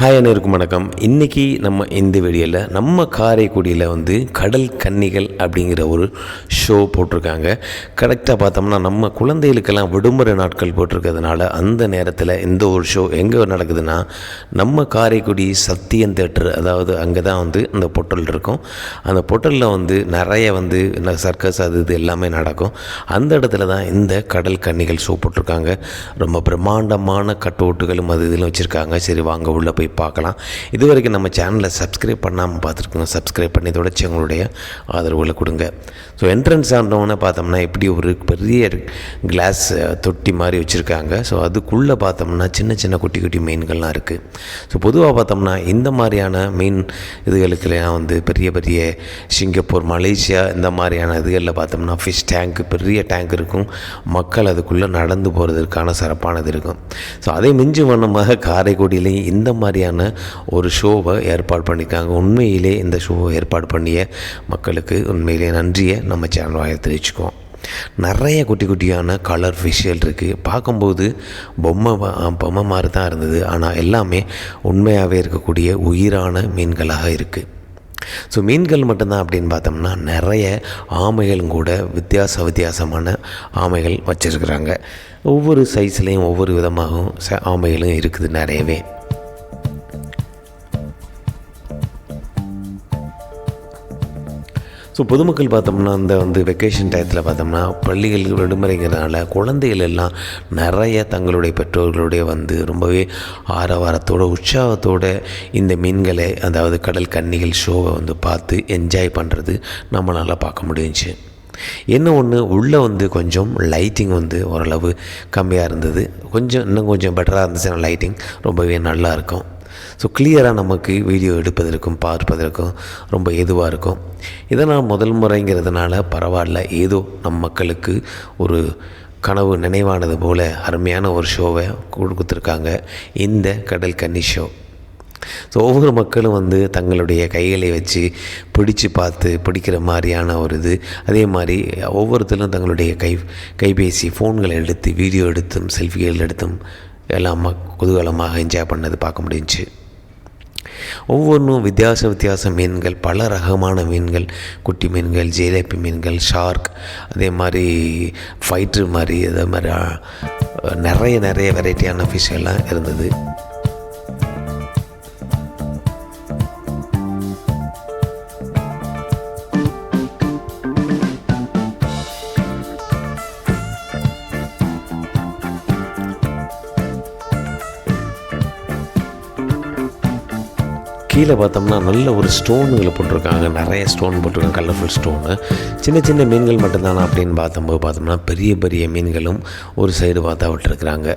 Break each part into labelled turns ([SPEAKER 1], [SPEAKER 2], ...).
[SPEAKER 1] Hi அனைவருக்கும் வணக்கம். இன்றைக்கி நம்ம இந்த வீடியோவில் நம்ம காரைக்குடியில் வந்து கடல் கன்னிகள் அப்படிங்கிற ஒரு ஷோ போட்டிருக்காங்க. கரெக்டாக பார்த்தோம்னா நம்ம குழந்தைகளுக்கெல்லாம் விடுமுறை நாட்கள் போட்டிருக்கிறதுனால அந்த நேரத்தில் இந்த ஒரு ஷோ எங்கே நடக்குதுன்னா நம்ம காரைக்குடி சத்தியம் தேட்டர் அதாவது அங்கே தான் வந்து அந்த பொட்டல் இருக்கும். அந்த பொட்டலில் வந்து நிறைய வந்து சர்க்கஸ் அது இது எல்லாமே நடக்கும். அந்த இடத்துல தான் இந்த கடல் கன்னிகள் ஷோ போட்டிருக்காங்க. ரொம்ப பிரம்மாண்டமான கட்டோட்டுகளும் அது இதில் வச்சுருக்காங்க. சரி வாங்க உள்ளே போய் பார்க்கலாம். இது வரைக்கும் நம்ம சேனலை சப்ஸ்கிரைப் பண்ணாமல் பார்த்துருக்கோம் சப்ஸ்கிரைப் பண்ணி தொடர்ச்சி எங்களுடைய ஆதரவுகளை கொடுங்க. ஸோ என்ட்ரன்ஸ் ஆனவொன்னே பார்த்தோம்னா இப்படி ஒரு பெரிய கிளாஸ் தொட்டி மாதிரி வச்சுருக்காங்க. ஸோ அதுக்குள்ளே பார்த்தோம்னா சின்ன சின்ன குட்டி குட்டி மீன்கள்லாம் இருக்குது ஸோ பொதுவாக பார்த்தோம்னா இந்த மாதிரியான மீன் இதுகளுக்கெல்லாம் வந்து பெரிய பெரிய சிங்கப்பூர் மலேசியா இந்த மாதிரியான இதுகளில் பார்த்தோம்னா ஃபிஷ் டேங்க் பெரிய டேங்க் இருக்கும். மக்கள் அதுக்குள்ளே நடந்து போகிறதுக்கான சிறப்பானது இருக்கும். ஸோ அதை மிஞ்சி வண்ணமாக காரைக்குடியிலையும் இந்த மாதிரி மாதிரியான ஒரு ஷோவை ஏற்பாடு பண்ணியிருக்காங்க. உண்மையிலே இந்த ஷோவை ஏற்பாடு பண்ணிய மக்களுக்கு உண்மையிலே நன்றியை நம்ம சேனல் வாயை தெரிவிச்சுக்குவோம். நிறைய குட்டி குட்டியான கலர் விஷுவல் இருக்குது பார்க்கும்போது பொம்மை பொம்மை மாதிரி தான் இருந்தது. ஆனால் எல்லாமே உண்மையாகவே இருக்கக்கூடிய உயிரான மீன்களாக இருக்குது ஸோ மீன்கள் மட்டும்தான் அப்படின்னு பார்த்தோம்னா நிறைய ஆமைகளும் கூட வித்தியாச வித்தியாசமான ஆமைகள் வச்சுருக்குறாங்க. ஒவ்வொரு சைஸ்லேயும் ஒவ்வொரு விதமாகவும் ச ஆமைகளும் இருக்குது நிறையவே. ஸோ பொதுமக்கள் பார்த்தோம்னா இந்த வந்து வெக்கேஷன் டயத்தில் பார்த்தோம்னா பள்ளிகள் விடுமுறைங்கிறதுனால குழந்தைகள் எல்லாம் நிறைய தங்களுடைய பெற்றோர்களுடைய வந்து ரொம்பவே ஆரவாரத்தோட உற்சாகத்தோட இந்த மீன்களை அதாவது கடல் கன்னிகள் ஷோவை வந்து பார்த்து என்ஜாய் பண்ணுறது நம்மளால் பார்க்க முடிஞ்சுச்சு. என்ன ஒன்று உள்ளே வந்து கொஞ்சம் லைட்டிங் வந்து ஓரளவு கம்மியாக இருந்தது. கொஞ்சம் இன்னும் கொஞ்சம் பெட்டராக இருந்துச்சுன்னா லைட்டிங் ரொம்பவே நல்லா இருக்கும். ஸோ கிளியராக நமக்கு வீடியோ எடுப்பதற்கும் பார்ப்பதற்கும் ரொம்ப ஏதுவாக இருக்கும். இதை நான் முதல் முறைங்கிறதுனால பரவாயில்ல. ஏதோ நம் மக்களுக்கு ஒரு கனவு நினைவானது போல் அருமையான ஒரு ஷோவை கொடுத்துருக்காங்க. இந்த கடல் கன்னி ஷோ ஸோ ஒவ்வொரு மக்களும் வந்து தங்களுடைய கைகளை வச்சு பிடிச்சு பார்த்து பிடிக்கிற மாதிரியான ஒரு இது. அதே மாதிரி ஒவ்வொருத்தரும் தங்களுடைய கை கைபேசி ஃபோன்களை எடுத்து வீடியோ எடுத்தும் செல்ஃபிகள் எடுத்தும் எல்லாம் மக்- குதூகலமாக என்ஜாய் பண்ணது பார்க்க முடிஞ்சு ஒவ்வொன்றும் வித்தியாச வித்தியாச மீன்கள் பல ரகமான மீன்கள் குட்டி மீன்கள் ஜிலேபி மீன்கள் ஷார்க் அதே மாதிரி ஃபைட்ரு மாதிரி அதே மாதிரி நிறைய நிறைய வெரைட்டியான ஃபிஷ் எல்லாம் இருந்தது. கீழே பார்த்தோம்னா நல்ல ஒரு ஸ்டோனுகளை போட்டிருக்காங்க. நிறைய ஸ்டோன் போட்டிருக்காங்க. கலர்ஃபுல் ஸ்டோனு சின்ன சின்ன மீன்கள் மட்டும்தானா அப்படின்னு பார்த்தம்போது பார்த்தோம்னா பெரிய பெரிய மீன்களும் ஒரு சைடு பார்த்தா விட்டுருக்குறாங்க.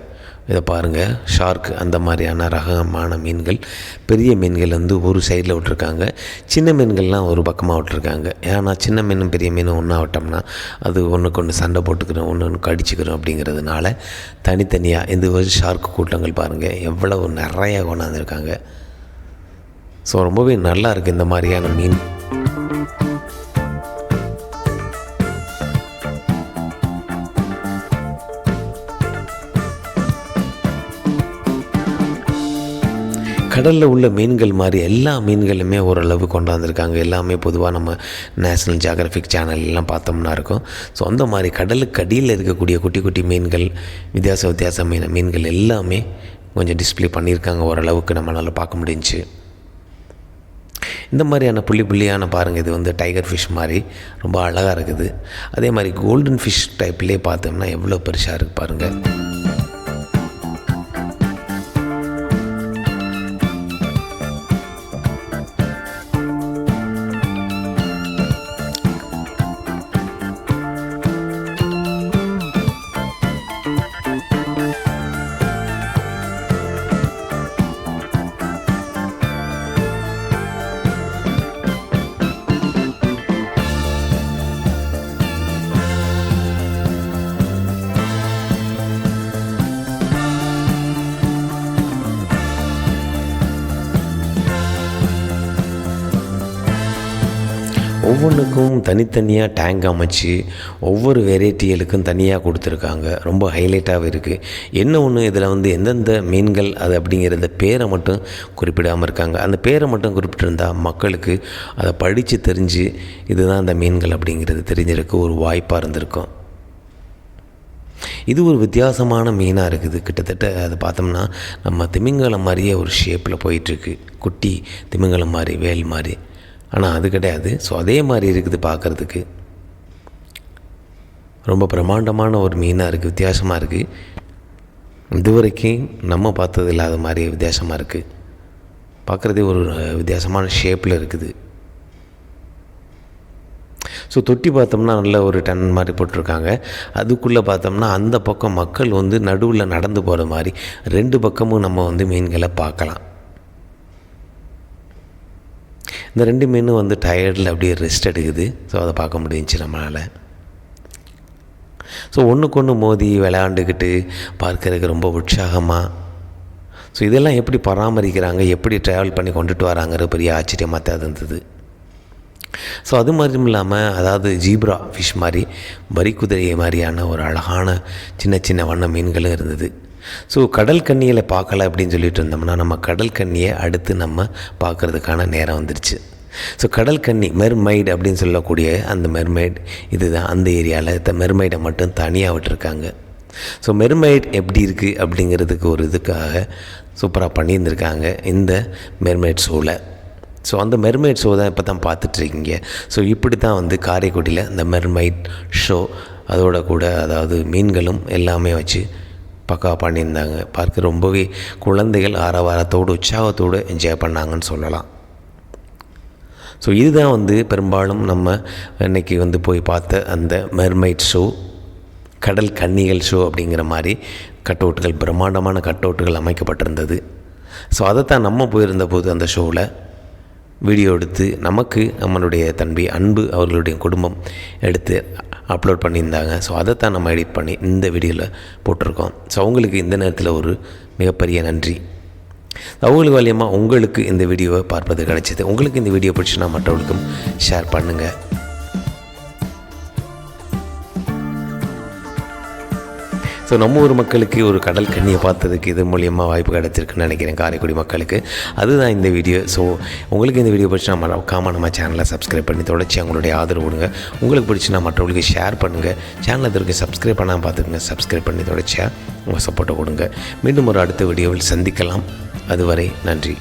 [SPEAKER 1] இதை பாருங்கள் ஷார்க் அந்த மாதிரியான ரகமான மீன்கள் பெரிய மீன்கள் வந்து ஒரு சைடில் விட்டுருக்காங்க. சின்ன மீன்கள்லாம் ஒரு பக்கமாக விட்டுருக்காங்க. ஏன்னா சின்ன மீனும் பெரிய மீனும் ஒன்றா விட்டோம்னா அது ஒன்றுக்கு ஒன்று சண்டை போட்டுக்கிறோம் ஒன்று ஒன்று கடிச்சிக்கிறோம் அப்படிங்கிறதுனால தனித்தனியாக இந்த ஷார்க் கூட்டங்கள் பாருங்கள் எவ்வளவு நிறைய கொண்டாந்துருக்காங்க. ஸோ ரொம்பவே நல்லா இருக்குது இந்த மாதிரியான மீன். கடலில் உள்ள மீன்கள் மாதிரி எல்லா மீன்களுமே ஓரளவு கொண்டாந்துருக்காங்க. எல்லாமே பொதுவாக நம்ம நேஷ்னல் ஜியாகிரபிக் சேனல் எல்லாம் பார்த்தோம்னா இருக்கும். ஸோ அந்த மாதிரி கடலுக்கு அடியில் இருக்கக்கூடிய குட்டி குட்டி மீன்கள் வித்தியாச வித்தியாச மீன் மீன்கள் எல்லாமே கொஞ்சம் டிஸ்ப்ளே பண்ணியிருக்காங்க ஓரளவுக்கு நம்மளால் பார்க்க முடிஞ்சுச்சு இந்த மாதிரியான புள்ளி புள்ளியான பாருங்கள் இது வந்து டைகர் ஃபிஷ் மாதிரி ரொம்ப அழகாக இருக்குது. அதே மாதிரி கோல்டன் ஃபிஷ் டைப்லேயே பார்த்தோம்னா எவ்வளோ பெருசாக இருக்குது பாருங்கள் ஒவ்வொன்றுக்கும் தனித்தனியாக டேங்க் அமைச்சு ஒவ்வொரு வெரைட்டிகளுக்கும் தனியாக கொடுத்துருக்காங்க. ரொம்ப ஹைலைட்டாகவும் இருக்குது என்ன ஒன்று இதில் வந்து எந்தெந்த மீன்கள்? அது அப்படிங்கிறத பேரை மட்டும் குறிப்பிடாமல் இருக்காங்க. அந்த பேரை மட்டும் குறிப்பிட்டிருந்தா மக்களுக்கு அதை படித்து தெரிஞ்சு இதுதான் அந்த மீன்கள் அப்படிங்கிறது தெரிஞ்சிருக்க ஒரு வாய்ப்பாக இருந்திருக்கும். இது ஒரு வித்தியாசமான மீனாக இருக்குது. கிட்டத்தட்ட அதை பார்த்தோம்னா நம்ம திமிங்கலம் மாதிரியே ஒரு ஷேப்பில் போயிட்டுருக்கு குட்டி திமிங்கலம் மாதிரி வேல் மாதிரி. ஆனால் அது கிடையாது. ஸோ அதே மாதிரி இருக்குது பார்க்குறதுக்கு. ரொம்ப பிரம்மாண்டமான ஒரு மீனாக இருக்குது வித்தியாசமாக இருக்குது இதுவரைக்கும் நம்ம பார்த்தது இல்லாத மாதிரி வித்தியாசமாக இருக்குது பார்க்குறதே ஒரு வித்தியாசமான ஷேப்பில் இருக்குது. ஸோ தொட்டி பார்த்தோம்னா நல்ல ஒரு டன் மாதிரி போட்டிருக்காங்க. அதுக்குள்ளே பார்த்தோம்னா அந்த பக்கம் மக்கள் வந்து நடுவில் நடந்து போகிற மாதிரி ரெண்டு பக்கமும் நம்ம வந்து மீன்களை பார்க்கலாம். இந்த ரெண்டு மீனும் வந்து டயர்டில் அப்படியே ரெஸ்ட் எடுக்குது. ஸோ அதை பார்க்க முடிஞ்சுச்சு நம்மளால். ஸோ ஒன்றுக்கு ஒன்று மோதி விளையாண்டுக்கிட்டு பார்க்கறதுக்கு ரொம்ப உற்சாகமாக ஸோ இதெல்லாம் எப்படி பராமரிக்கிறாங்க? எப்படி ட்ராவல் பண்ணி கொண்டுட்டு வராங்கிற பெரிய ஆச்சரியமாக தான் இருந்தது. ஸோ அது மட்டும் இல்லாமல் அதாவது ஜீப்ரா ஃபிஷ் மாதிரி வரிக்குதிரை மாதிரியான ஒரு அழகான சின்ன சின்ன வண்ண மீன்களும் இருந்தது. ஸோ கடல் கண்ணியில் பார்க்கல அப்படின்னு சொல்லிட்டு இருந்தோம்னா நம்ம கடல் கண்ணியை அடுத்து நம்ம பார்க்குறதுக்கான நேரம் வந்துருச்சு. ஸோ கடல் கன்னி மெர்மைடு அப்படின்னு சொல்லக்கூடிய அந்த மெர்மைட் இதுதான் அந்த ஏரியாவில் இந்த மெர்மைடை மட்டும் தனியாக விட்டுருக்காங்க. ஸோ மெர்மைட் எப்படி இருக்குது அப்படிங்கிறதுக்கு ஒரு இதுக்காக சூப்பராக பண்ணியிருந்திருக்காங்க இந்த மெர்மைட் ஷோவில் ஸோ அந்த மெர்மைட் ஷோ தான் இப்போ தான் பார்த்துட்ருக்கீங்க. ஸோ இப்படி தான் வந்து காரைக்குடியில் இந்த மெர்மைட் ஷோ அதோட கூட அதாவது மீன்களும் எல்லாமே வச்சு பக்காவாக பண்ணியிருந்தாங்க. பார்க்க ரொம்பவே குழந்தைகள் ஆரவாரத்தோடு உற்சாகத்தோடு என்ஜாய் பண்ணாங்கன்னு சொல்லலாம். ஸோ இதுதான் வந்து பெரும்பாலும் நம்ம இன்றைக்கி வந்து போய் பார்த்த அந்த மெர்மைட் ஷோ கடல் கன்னிகள் ஷோ அப்படிங்கிற மாதிரி கட்டவுட்டுகள் பிரம்மாண்டமான கட்டவுட்டுகள் அமைக்கப்பட்டிருந்தது. ஸோ அதைத்தான் நம்ம போயிருந்த போது அந்த ஷோவில் வீடியோ எடுத்து நமக்கு நம்மளுடைய தம்பி அன்பு அவர்களுடைய குடும்பம் எடுத்து அப்லோட் பண்ணியிருந்தாங்க. ஸோ அதைத்தான் நம்ம எடிட் பண்ணி இந்த வீடியோவில் போட்டிருக்கோம். ஸோ அவங்களுக்கு இந்த நேரத்தில் ஒரு மிகப்பெரிய நன்றி. அவங்களுக்கு வழியமாக உங்களுக்கு இந்த வீடியோவை பார்ப்பது கிடைச்சிது. உங்களுக்கு இந்த வீடியோ பிடிச்சுன்னா மற்றவர்களுக்கும் ஷேர் பண்ணுங்கள் ஸோ நம்ம ஊர் மக்களுக்கு ஒரு கடல் கண்ணியை பார்த்ததுக்கு இது மூலியமாக வாய்ப்பு கிடச்சிருக்குன்னு நினைக்கிறேன் காரைக்குடி மக்களுக்கு. அதுதான் இந்த வீடியோ. ஸோ உங்களுக்கு இந்த வீடியோ பிடிச்சினா மறக்காமல் நம்ம சேனலை சப்ஸ்கிரைப் பண்ணி தொடர்ச்சி அவங்களுடைய ஆதரவு கொடுங்க. உங்களுக்கு பிடிச்சினா மற்றவங்களுக்கு ஷேர் பண்ணுங்கள் சேனலை இதற்கு சப்ஸ்கிரைப் பண்ணாமல் பார்த்துக்குங்க. சப்ஸ்கிரைப் பண்ணி தொடர்ச்சியாக உங்கள் சப்போர்ட்டை கொடுங்க. மீண்டும் ஒரு அடுத்த வீடியோவில் சந்திக்கலாம். அதுவரை நன்றி.